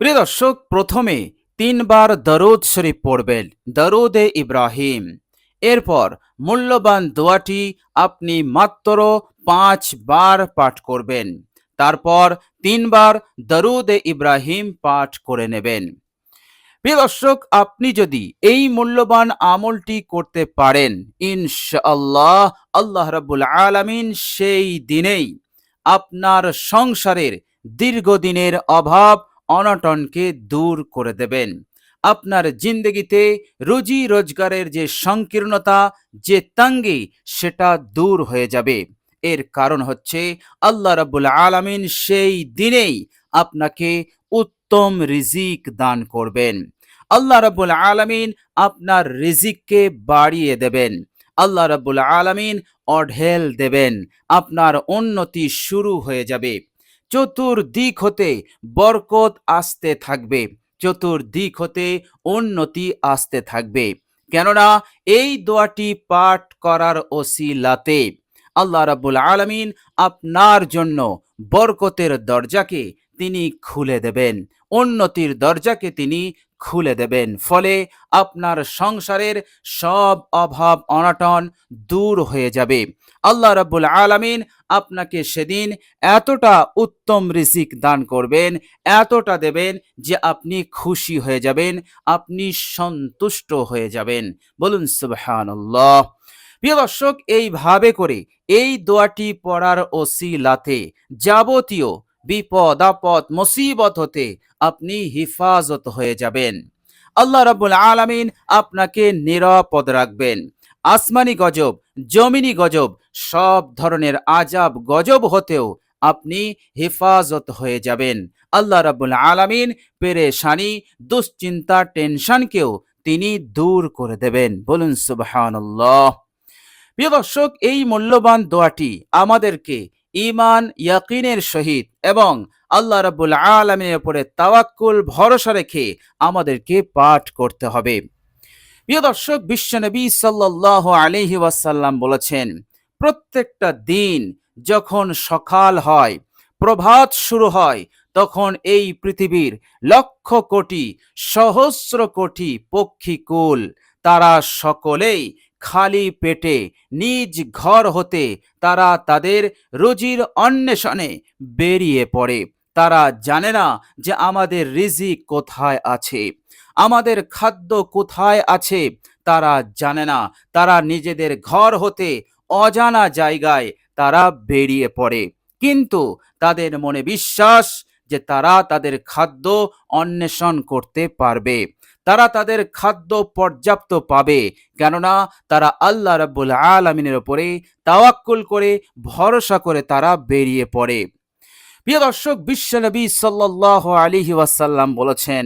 প্রিয় দর্শক, প্রথমে তিনবার দরুদ শরীফ পড়বেন, দরুদে ইব্রাহিম। এরপর মূল্যবান দোয়াটি আপনি মাত্র পাঁচ বার পাঠ করবেন। তারপর তিনবার দরুদে ইব্রাহিম পাঠ করে নেবেন। প্রিয় দর্শক, আপনি যদি এই মূল্যবান আমলটি করতে পারেন, ইনশাআল্লাহ আল্লাহ রাব্বুল আলামিন সেই দিনেই আপনার সংসারের দীর্ঘদিনের অভাব অনটনকে দূর করে দেবেন। আপনার জিন্দগিতে রুজি রোজগারের যে সংকীর্ণতা, যে তাঙ্গি, সেটা দূর হয়ে যাবে। এর কারণ হচ্ছে আল্লাহ রাব্বুল আলামিন সেই দিনেই আপনাকে উত্তম রিজিক দান করবেন। আল্লাহ রাব্বুল আলামিন আপনার রিজিককে বাড়িয়ে দেবেন। আল্লাহ রাব্বুল আলামিন অঢেল দেবেন। আপনার উন্নতি শুরু হয়ে যাবে। চতুর্দিক হতে বরকত আসতে থাকবে, চতুর্দিক হতে উন্নতি আসতে থাকবে। কেননা এই দোয়াটি পাঠ করার ওসিলাতে আল্লাহ রাবুল আলমিন আপনার জন্য বরকতের দরজাকে তিনি খুলে দেবেন, উন্নতির দরজাকে তিনি খুলে দেবেন। ফলে আপনার সংসারের সব অভাব, অনটন দূর হয়ে যাবে। আল্লাহ রাব্বুল আলামিন আপনাকে সেদিন এতটা উত্তম রিজিক দান করবেন, এতটা দেবেন যে আপনি খুশি হয়ে যাবেন, আপনি সন্তুষ্ট হয়ে যাবেন। বলুন, সুবহানাল্লাহ। প্রিয় দর্শক, এইভাবে করে এই দোয়াটি পড়ার ওসিলাতে যাবতীয় বিপদ, আপদ, মুসিবত হতে আপনি হিফাজত হয়ে যাবেন। আল্লাহ রাব্বুল আলামিন আপনাকে নিরাপদ রাখবেন। আসমানি গজব, জমিনি গজব, সব ধরনের আজাব গজব হতেও আপনি হেফাজত হয়ে যাবেন। আল্লাহ রাব্বুল আলামিন পেরেশানি, দুশ্চিন্তা, টেনশনকেও তিনি দূর করে দেবেন। বলুন সুবহানাল্লাহ। প্রিয় দর্শক, এই মূল্যবান দোয়াটি আমাদেরকে ইমান ইয়াকিনের সহিত এবং আল্লাহ রাব্বুল আলামিনের উপরে তাওয়াক্কুল ভরসা রেখে আমাদেরকে পাঠ করতে হবে। প্রিয় দর্শক বিশ্বনবী সাল্লাল্লাহু আলাইহি ওয়াসাল্লাম বলেছেন, প্রত্যেকটা দিন যখন সকাল হয়, প্রভাত শুরু হয়, তখন এই পৃথিবীর লক্ষ কোটি সহস্র কোটি পক্ষী পক্ষীকুল তারা সকলেই খালি পেটে নিজ ঘর হতে তারা তাদের রুজির অন্বেষণে বেরিয়ে পড়ে। তারা জানে না যে আমাদের রিজিক কোথায় আছে, আমাদের খাদ্য কোথায় আছে। তারা জানে না, তারা নিজেদের ঘর হতে অজানা জায়গায় তারা বেরিয়ে পড়ে। কিন্তু তাদের মনে বিশ্বাস যে তারা তাদের খাদ্য অন্বেষণ করতে পারবে। তারা তাদের খাদ্য পর্যাপ্ত পাবে। কেননা তারা আল্লাহ রাব্বুল আলামিনের ওপরে তাওয়াক্কুল করে, ভরসা করে তারা বেরিয়ে পড়ে। প্রিয় দর্শক বিশ্বনবী সাল্লাল্লাহু আলাইহি ওয়াসাল্লাম বলেছেন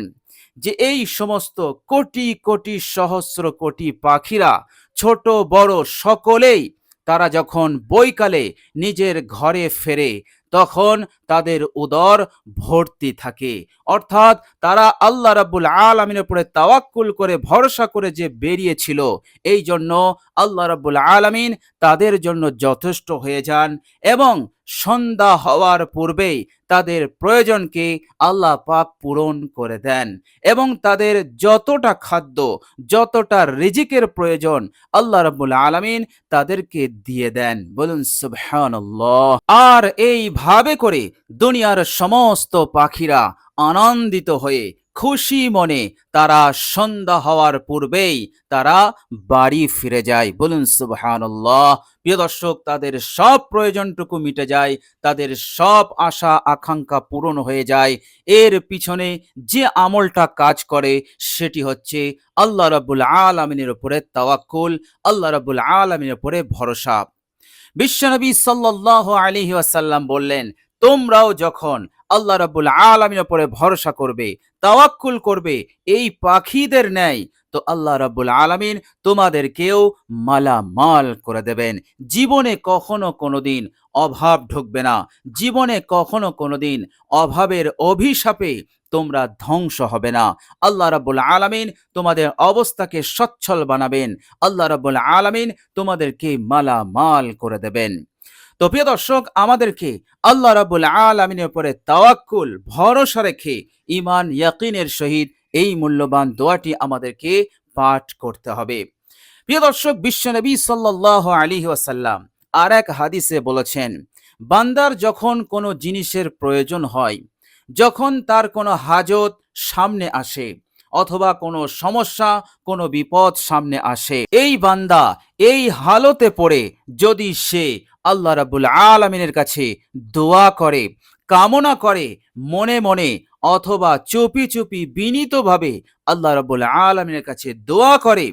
যে এই সমস্ত কোটি কোটি সহস্র কোটি পাখিরা, ছোট, বড়, সকলেই তারা যখন বৈকালে নিজের ঘরে ফেরে, তখন তাদের উদর ভর্তি থাকে। অর্থাৎ তারা আল্লাহ রাব্বুল আলমিনের উপরে তাওয়াক্কুল করে, ভরসা করে যে বেরিয়েছিল এই জন্য আল্লাহ রাব্বুল আলমিন তাদের জন্য যথেষ্ট হয়ে যান এবং সন্ধ্যা হওয়ার পূর্বেই তাদের প্রয়োজনকে আল্লাহ পাক পূরণ করে দেন এবং তাদের যতটা খাদ্য, যতটা রিজিকের প্রয়োজন আল্লাহ রাব্বুল আলামিন তাদেরকে দিয়ে দেন। বলুন, সুবহানাল্লাহ। আর এইভাবে করে দুনিয়ার সমস্ত পাখিরা আনন্দিত হয়ে খুশি মনে, তারা সন্ধ্যা হওয়ার পূর্বেই তারা বাড়ি ফিরে যায়। বলুন সুবহানাল্লাহ। প্রিয় দর্শক, তাদের সব প্রয়োজনটুকু মিটে যায়, তাদের সব আশা, আকাঙ্ক্ষা পূরণ হয়ে যায়। এর পিছনে যে আমলটা কাজ করে, সেটি হচ্ছে আল্লাহ রাব্বুল আলামিনের উপরে তাওয়াক্কুল, আল্লাহ রাব্বুল আলামিনের উপরে ভরসা। বিশ্বনবী সাল্লাল্লাহু আলাইহি ওয়াসাল্লাম বললেন, তোমরাও যখন আল্লাহ রাব্বুল আলামিনের ওপরে ভরসা করবে, তাওয়াক্কুল করবে, এই পাখিদের ন্যায়। তো আল্লাহ রাব্বুল আলামিন তোমাদেরকেও মালামাল করে দেবেন। জীবনে কখনো কোনোদিন অভাব ঢুকবে না। জীবনে কখনো কোনোদিন অভাবের অভিশাপে তোমরা ধ্বংস হবে না। আল্লাহ রাব্বুল আলামিন তোমাদের অবস্থাকে সচ্ছল বানাবেন। আল্লাহ রাব্বুল আলামিন তোমাদেরকে মালামাল করে দেবেন। তো প্রিয় দর্শক, আমাদেরকে আল্লাহ রাবুল আলমিনের উপরে তাওয়াক্কুল, ভরসা রেখে ইমান ইয়াকিনের সহিত এই মূল্যবান দোয়াটি আমাদেরকে পাঠ করতে হবে। প্রিয় দর্শক বিশ্বনবী সাল্লাহ আলী ওয়াসাল্লাম আর এক হাদিসে বলেছেন, বান্দার যখন কোনো জিনিসের প্রয়োজন হয়, যখন তার কোনো হাজত সামনে আসে অথবা কোনো সমস্যা, কোনো বিপদ সামনে আসে, এই বান্দা এই হালতে পড়ে যদি সে আল্লাহ রাবুল আলমিনের কাছে দোয়া করে, কামনা করে, মনে মনে অথবা চুপি চুপি বিনীতভাবে আল্লাহ রাবুল আলমিনের কাছে দোয়া করে।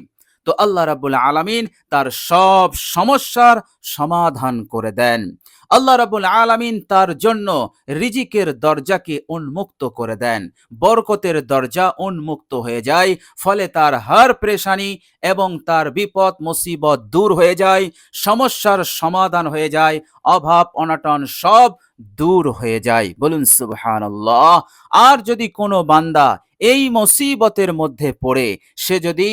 তো আল্লাহ রাবুল আলমিন তার সব সমস্যার সমাধান করে দেন। আল্লাহ রাবুল আলমিন তার জন্য রিজিকের দরজাকে উন্মুক্ত করে দেন। বরকতের দরজা উন্মুক্ত হয়ে যায়, ফলে তার হার প্রেশানি এবং তার বিপদ, মুসিবত দূর হয়ে যায়, সমস্যার সমাধান হয়ে যায়, অভাব, অনাটন সব দূর হয়ে যায়। বলুন সুবহান আর যদি কোনো বান্দা এই মুসিবতের মধ্যে পড়ে, সে যদি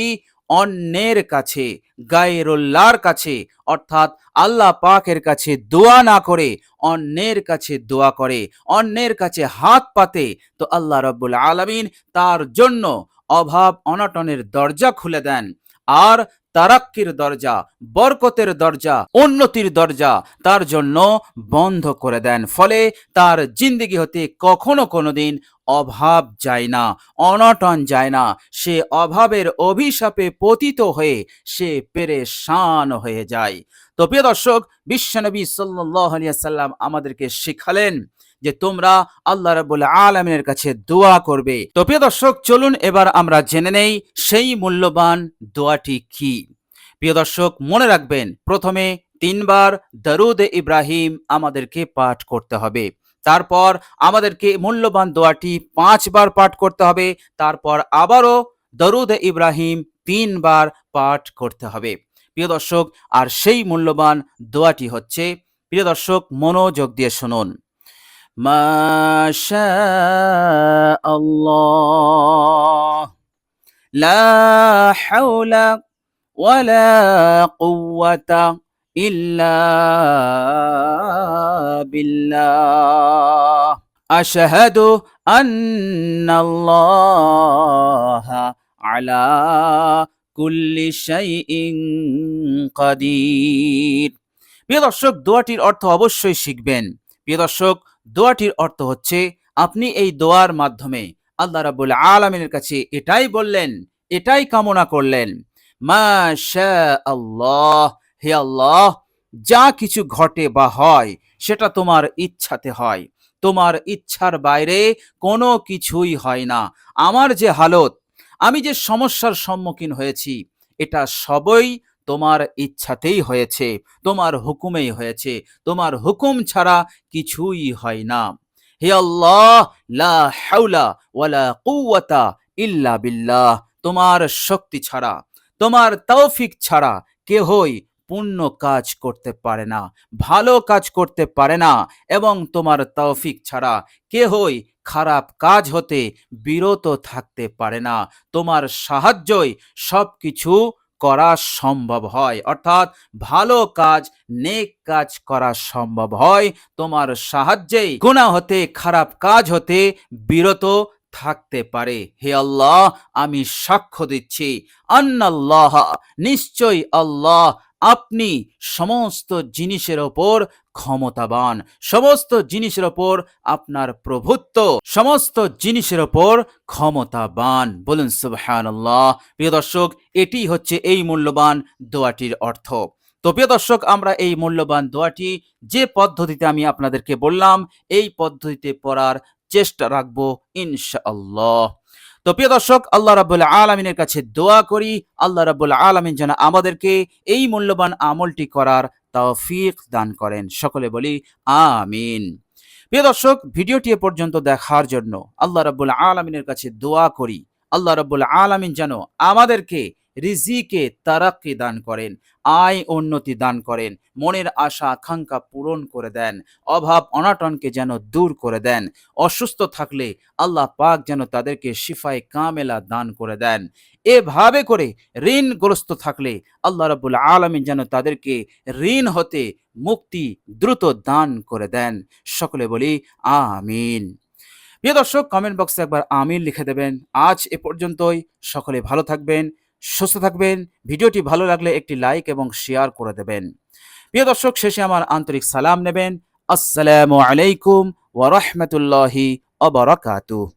অন্যের কাছে, গায়েরুল্লাহর কাছে, অর্থাৎ আল্লাহ পাকের কাছে দোয়া না করে, অন্যের কাছে দোয়া করে, অন্যের কাছে হাত পাতে, তো আল্লাহ রব্বুল আলমিন তার জন্য অভাব অনটনের দরজা খুলে দেন। আর তারাক্কির দরজা, বরকতের দরজা, উন্নতির দরজা তার জন্য বন্ধ করে দেন। ফলে তার জিন্দিগি হতে কখনো কোনোদিন অভাব যায় না, অনটন যায় না। সে অভাবের অভিশাপে পতিত হয়ে সে পেরেশান হয়ে যায়। তো প্রিয় দর্শক, বিশ্বনবী সাল্লাহ সাল্লাম আমাদেরকে শিখালেন যে তোমরা আল্লাহ রাবুল আলমিনের কাছে দোয়া করবে। তো প্রিয় দর্শক, চলুন এবার আমরা জেনে নেই সেই মূল্যবান দোয়াটি কি। প্রিয় দর্শক, মনে রাখবেন, প্রথমে তিনবার দরুদ ইব্রাহিম আমাদেরকে পাঠ করতে হবে। তারপর আমাদেরকে মূল্যবান দোয়াটি পাঁচবার পাঠ করতে হবে। তারপর আবারও দরুদ ইব্রাহিম তিনবার পাঠ করতে হবে। প্রিয় দর্শক, আর সেই মূল্যবান দোয়াটি হচ্ছে, প্রিয় দর্শক, মনোযোগ দিয়ে শুনুন। ما شاء الله لا حول ولا قوة إلا بالله أشهد أن الله على كل شيء قدير প্রিয় দর্শক দোয়াটির অর্থ অবশ্যই শিখবেন প্রিয় দর্শক দোয়াটির অর্থ হচ্ছে, আপনি এই দোয়ার মাধ্যমে আল্লাহ রাবুল আলমিনের কাছে এটাই বললেন, এটাই কামনা করলেন মা আল্লাহ হে আল্লাহ, যা কিছু ঘটে বা হয়, সেটা তোমার ইচ্ছাতে হয়, তোমার ইচ্ছার বাইরে কোনো কিছুই হয় না। আমার যে হালত, আমি যে সমস্যার সম্মুখীন হয়েছি, এটা সবই তোমার ইচ্ছাতেই হয়েছে, তোমার হুকুমেই হয়েছে, তোমার হুকুম ছাড়া কিছুই হয় না। হে আল্লাহ, লা ওয়ালা ইল্লা বিল্লাহ, তোমার শক্তি ছাড়া, তোমার তৌফিক ছাড়া কেহই পূর্ণ কাজ করতে পারে না, ভালো কাজ করতে পারে না এবং তোমার তৌফিক ছাড়া কেহই খারাপ কাজ হতে বিরত থাকতে পারে না। তোমার সাহায্যই সব কিছু করা সম্ভব হয়। অর্থাৎ ভালো কাজ, নেক কাজ করা সম্ভব হয়। তোমার সাহায্যেই গুণা হতে, খারাপ কাজ হতে বিরত থাকতে পারে। হে আল্লাহ, আমি সাক্ষ্য দিচ্ছি। আন্নাল্লাহ নিশ্চয় আল্লাহ আপনি সমস্ত জিনিসের ওপর ক্ষমতাবান। সমস্ত জিনিসের ওপর আপনার প্রভুত্ব। সমস্ত জিনিসের ওপর ক্ষমতাবান। বলুন, সুবহানাল্লাহ। প্রিয় দর্শক, এটি হচ্ছে এই মূল্যবান দোয়াটির অর্থ। তো প্রিয় দর্শক, আমরা এই মূল্যবান দোয়াটি যে পদ্ধতিতে আমি আপনাদেরকে বললাম, এই পদ্ধতিতে পড়ার চেষ্টা রাখব ইনশাআল্লাহ। তো প্রিয় দর্শক, আল্লাহ রাবুল আলমিনের কাছে দোয়া করি। আল্লাহ রাবুল আলমিন যেন আমাদেরকে এই মূল্যবান আমলটি করার তৌফিক দান করেন। সকলে বলি, আমিন। প্রিয় দর্শক, ভিডিওটি এ পর্যন্ত দেখার জন্য আল্লাহ রাবুল আলমিনের কাছে দোয়া করি। আল্লাহ রাবুল আলমিন যেন আমাদেরকে রিজিকে তারাক্কি দান করেন, আয় উন্নতি দান করেন, মনের আশা, আকাঙ্ক্ষা পূরণ করে দেন, অভাব, অনাটনকে যেন দূর করে দেন, অসুস্থ থাকলে আল্লাহ পাক যেন তাদেরকে শিফায় কামেলা দান করে দেন। এভাবে করে ঋণগ্রস্ত থাকলে আল্লাহ রাবুল আলমিন যেন তাদেরকে ঋণ হতে মুক্তি দ্রুত দান করে দেন। সকলে বলি, আমিন। প্রিয় দর্শক কমেন্ট বক্সে একবার আমিন লিখে দেবেন। আজ এ পর্যন্তই। সকলে ভালো থাকবেন। সুস্থ থাকবেন। ভিডিওটি ভালো লাগলে একটি লাইক এবং শেয়ার করে দেবেন। প্রিয় দর্শক, শেষে আমার আন্তরিক সালাম নেবেন। আসসালামু আলাইকুম ওয়া বারাকাতুহু।